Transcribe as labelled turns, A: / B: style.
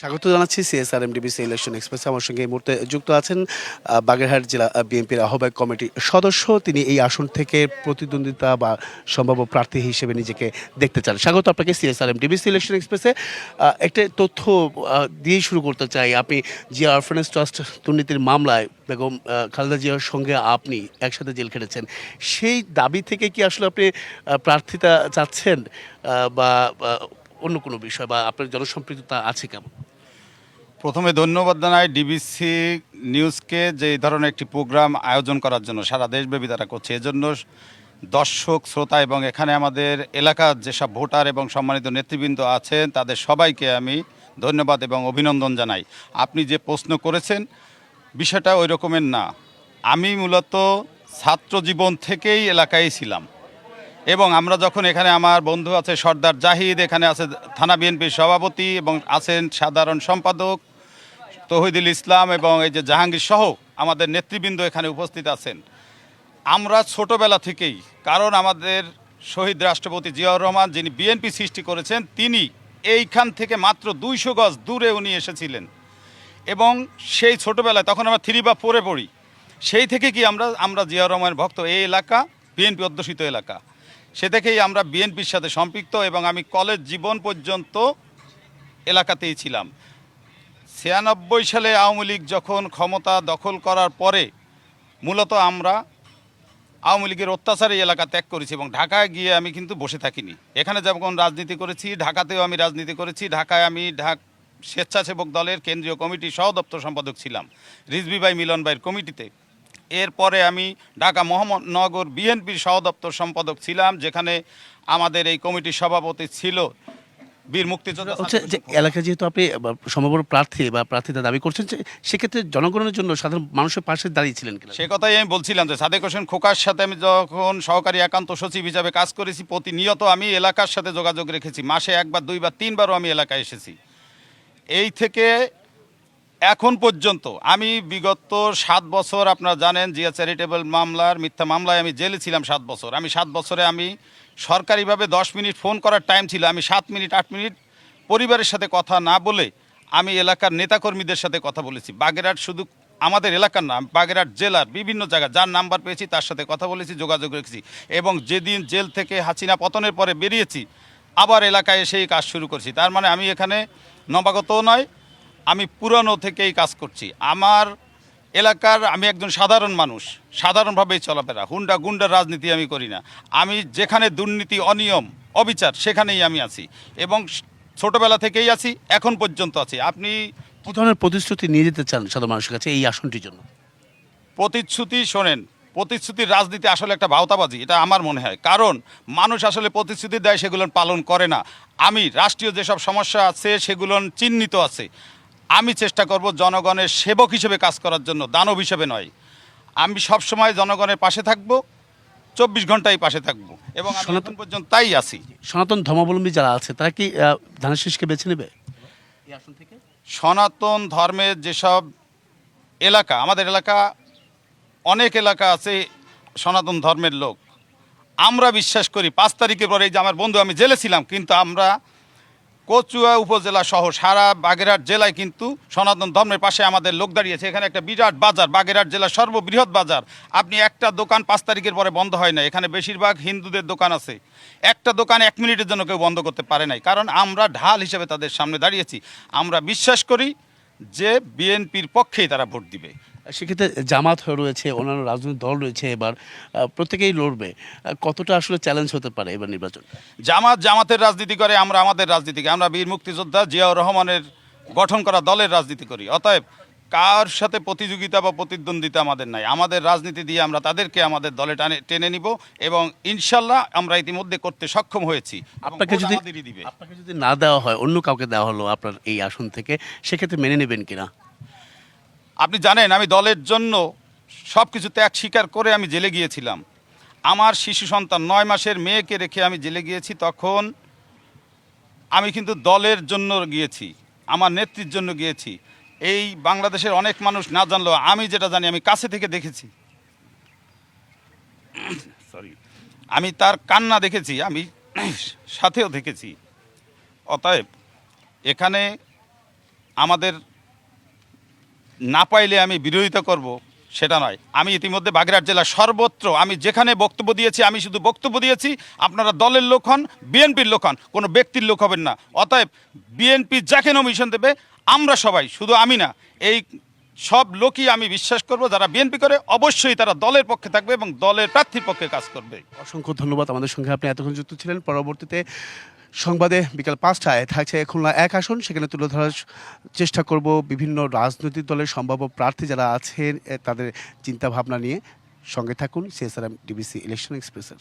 A: স্বাগত জানাচ্ছি CSR এমডিবিসি election express আমার সঙ্গে এই মুহূর্তে যুক্ত আছেন বাগেরহাট জেলা বিএনপির আহ্বায়ক কমিটির সদস্য। তিনি এই আসন থেকে প্রতিদ্বন্দ্বিতা বা সম্ভাব্য প্রার্থী হিসেবে নিজেকে দেখতে চান। স্বাগত আপনাকে সিএসআর এমডিবিসি ইলেকশন এক্সপ্রেসে একটা তথ্য দিয়েই শুরু করতে চাই। আপনি জিয়া অরফানেজ ট্রাস্ট দুর্নীতির মামলায় বেগম খালেদা জিয়ার সঙ্গে আপনি একসাথে জেল খেটেছেন। সেই দাবি থেকে কি আসলে আপনি প্রার্থিতা চাচ্ছেন বা অন্য কোনো বিষয় বা আপনার জনসম্পৃক্ততা আছে কেমন?
B: প্রথমে ধন্যবাদ জানাই ডিবিসি নিউজকে যে এই ধরনের একটি প্রোগ্রাম আয়োজন করার জন্য সারা দেশব্যাপী তারা করছে। এজন্য দর্শক, শ্রোতা এবং এখানে আমাদের এলাকার যেসব ভোটার এবং সম্মানিত নেতৃবৃন্দ আছেন, তাদের সবাইকে আমি ধন্যবাদ এবং অভিনন্দন জানাই। আপনি যে প্রশ্ন করেছেন, বিষয়টা ওই রকমের না। আমি মূলত ছাত্র জীবন থেকেই এলাকায় ছিলাম এবং আমরা যখন এখানে আমার বন্ধু আছে সর্দার জাহিদ, এখানে আছে থানা বিএনপির সভাপতি এবং আছেন সাধারণ সম্পাদক তহিদুল ইসলাম এবং এই যে জাহাঙ্গীর সহ আমাদের নেতৃবৃন্দ এখানে উপস্থিত আছেন। আমরা ছোটবেলা থেকেই, কারণ আমাদের শহীদ রাষ্ট্রপতি জিয়াউর রহমান যিনি বিএনপি সৃষ্টি করেছেন, তিনি এইখান থেকে মাত্র দুইশো গজ দূরে উনি এসেছিলেন। এবং সেই ছোটবেলায় তখন আমরা থ্রি বা ফোরে পড়ি। সেই থেকে কি আমরা আমরা জিয়াউর রহমানের ভক্ত এই এলাকা, বিএনপি অধ্যুষিত এলাকা। সে থেকেই আমরা বিএনপির সাথে সম্পৃক্ত এবং আমি কলেজ জীবন পর্যন্ত এলাকাতেই ছিলাম। ছিয়ানব্বই সালে আওয়ামী লীগ যখন ক্ষমতা দখল করার পরে মূলত আমরা আওয়ামী লীগের অত্যাচারী এলাকা ত্যাগ করেছি এবং ঢাকায় গিয়ে আমি কিন্তু বসে থাকিনি। এখানে যেমন রাজনীতি করেছি, ঢাকাতেও আমি রাজনীতি করেছি। ঢাকায় আমি ঢাক স্বেচ্ছাসেবক দলের কেন্দ্রীয় কমিটির সহ দপ্তর সম্পাদক ছিলাম রিজবি ভাই মিলন ভাইয়ের কমিটিতে। এরপরে আমি ঢাকা মোহাম্মদনগর বিএনপির সহ দপ্তর সম্পাদক ছিলাম, যেখানে আমাদের এই কমিটির সভাপতি ছিল বীর মুক্তিযোদ্ধা
A: হচ্ছে যে এলাকা যেহেতু আপনি সমবর প্রার্থী বা প্রার্থীতা দাবি করছেন যে সেক্ষেত্রে জনগণের জন্য সাধারণ মানুষের পাশে দাঁড়িয়েছিলেন কিনা?
B: সে কথাই আমি বলছিলাম যে সাদেক হোসেন খোকার সাথে আমি যখন সহকারী একান্ত সচিব হিসাবে কাজ করেছি প্রতিনিয়ত আমি এলাকার সাথে যোগাযোগ রেখেছি। মাসে একবার দুইবার তিনবারও আমি এলাকায় এসেছি। এই থেকে এখন পর্যন্ত, আমি বিগত সাত বছর, আপনারা জানেন, জিয়া চ্যারিটেবল মামলার, মিথ্যা মামলায় আমি জেলে ছিলাম সাত বছর। আমি সাত বছরে আমি সরকারিভাবে দশ মিনিট ফোন করার টাইম ছিল, আমি সাত মিনিট, আট মিনিট পরিবারের সাথে কথা না বলে আমি এলাকার নেতাকর্মীদের সাথে কথা বলেছি। বাগেরহাট শুধু আমাদের এলাকার নাম বাগেরহাট জেলার বিভিন্ন জায়গা যার নাম্বার পেয়েছি, তার সাথে কথা বলেছি, যোগাযোগ রেখেছি এবং যেদিন জেল থেকে হাসিনা পতনের পরে বেরিয়েছি, আবার এলাকায় এসেই কাজ শুরু করছি। তার মানে আমি এখানে নবাগতও নয় আমি পুরানো থেকেই কাজ করছি। আমার এলাকার আমি একজন সাধারণ মানুষ সাধারণভাবেই চলাফেরা। হুন্ডা গুন্ডার রাজনীতি আমি করি না। আমি যেখানে দুর্নীতি অনিয়ম অবিচার সেখানেই আমি আছি এবং ছোটবেলা থেকেই আছি এখন পর্যন্ত আছি। আপনি
A: কি ধরনের প্রতিশ্রুতি নিয়ে যেতে চান সাধারণ মানুষের কাছে এই আসনটির জন্য?
B: প্রতিশ্রুতি শোনেন প্রতিশ্রুতির রাজনীতি আসলে একটা ভাওতাবাজি এটা আমার মনে হয়। কারণ মানুষ আসলে প্রতিশ্রুতি দেয় সেগুলো পালন করে না। আমি রাষ্ট্রীয় যেসব সমস্যা আছে সেগুলো চিহ্নিত আছে। আমি চেষ্টা করব জনগণের সেবক হিসেবে কাজ করার জন্য দানব হিসেবে নয়। আমি সবসময় জনগণের পাশে থাকব চব্বিশ ঘন্টাই পাশে থাকব এবং
A: সনাতন-
B: পর্যন্ত তাই আছি।
A: সনাতন ধর্মাবলম্বী যারা আছে তারা কি ধানের শীষকে বেছে নেবে?
B: সনাতন ধর্মের যেসব এলাকা আমাদের এলাকা অনেক এলাকা আছে সনাতন ধর্মের লোক। আমরা বিশ্বাস করি পাঁচ তারিখের পরে এই যে আমার বন্ধু আমি জেলে ছিলাম কিন্তু আমরা কচুয়া উপজেলা সহ সারা বাগেরহাট জেলায় কিন্তু সনাতন ধর্মের পাশে আমাদের লোক দাঁড়িয়েছে। এখানে একটা বিরাট বাজার, বাগেরহাট জেলার সর্ববৃহৎ বাজার। আপনি একটা দোকান পাঁচ তারিখের পরে বন্ধ হয় না এখানে বেশিরভাগ হিন্দুদের দোকান আছে। একটা দোকান এক মিনিটের জন্য কেউ বন্ধ করতে পারে নাই। কারণ আমরা ঢাল হিসেবে তাদের সামনে দাঁড়িয়েছি। আমরা বিশ্বাস করি যে বিএনপির পক্ষেই তারা ভোট দিবে।
A: সেক্ষেত্রে জামাত হয়ে রয়েছে অন্যান্য রাজনৈতিক দল রয়েছে এবার প্রত্যেকেই লড়বে। কতটা আসলে চ্যালেঞ্জ হতে পারে এবার নির্বাচন?
B: জামাত জামাতের রাজনীতি করে আমরা আমাদের রাজনীতি করি আমরা বীর মুক্তিযোদ্ধা জিয়াউর রহমানের গঠন করা দলের রাজনীতি করি। অতএব কার সাথে প্রতিযোগিতা বা প্রতিদ্বন্দ্বিতা আমাদের নাই। আমাদের রাজনীতি দিয়ে আমরা তাদেরকে আমাদের দলে টানে টেনে নিব এবং ইনশাল্লাহ আমরা ইতিমধ্যে করতে সক্ষম হয়েছি।
A: আপনাকে যদি
B: দিবে।
A: আপনাকে যদি না দেওয়া হয় অন্য কাউকে দেওয়া হলো আপনার এই আসন থেকে সেক্ষেত্রে মেনে নেবেন কিনা?
B: আপনি জানেন, আমি দলের জন্য সব কিছু ত্যাগ স্বীকার করে আমি জেলে গিয়েছিলাম। আমার শিশু সন্তান নয় মাসের মেয়েকে রেখে আমি জেলে গিয়েছি, তখন আমি কিন্তু দলের জন্য গিয়েছি, আমার নেত্রীর জন্য গিয়েছি। এই বাংলাদেশের অনেক মানুষ না জানলেও আমি যেটা জানি, আমি কাছে থেকে দেখেছি। সরি আমি তার কান্না দেখেছি, আমি সাথেও দেখেছি। অতএব এখানে আমাদের না পাইলে আমি বিরোধিতা করব, সেটা নয়। আমি ইতিমধ্যে বাগেরহাট জেলা সর্বত্র, আমি যেখানে বক্তব্য দিয়েছি, আমি শুধু বক্তব্য দিয়েছি, আপনারা দলের লোক হন, বিএনপির লোক হন, কোনো ব্যক্তির লোক হবেন না। অতএব বিএনপি যাকে নমিশন দেবে, আমরা সবাই, শুধু আমি না, এই সব লোকই আমি বিশ্বাস করব, যারা বিএনপি করে, অবশ্যই তারা দলের পক্ষে থাকবে এবং দলের প্রার্থীর পক্ষে কাজ করবে।
A: অসংখ্য ধন্যবাদ আমাদের সঙ্গে। আপনি এতক্ষণ যুক্ত ছিলেন। পরবর্তীতে সংবাদে বিকাল পাঁচটায় থাকছে খুলনা এক আসন। সেখানে তুলে ধরার চেষ্টা করব বিভিন্ন রাজনৈতিক দলের সম্ভাব্য প্রার্থী যারা আছেন তাদের চিন্তাভাবনা নিয়ে। সঙ্গে থাকুন সিএসআরএম ডিবিসি ইলেকশন এক্সপ্রেসের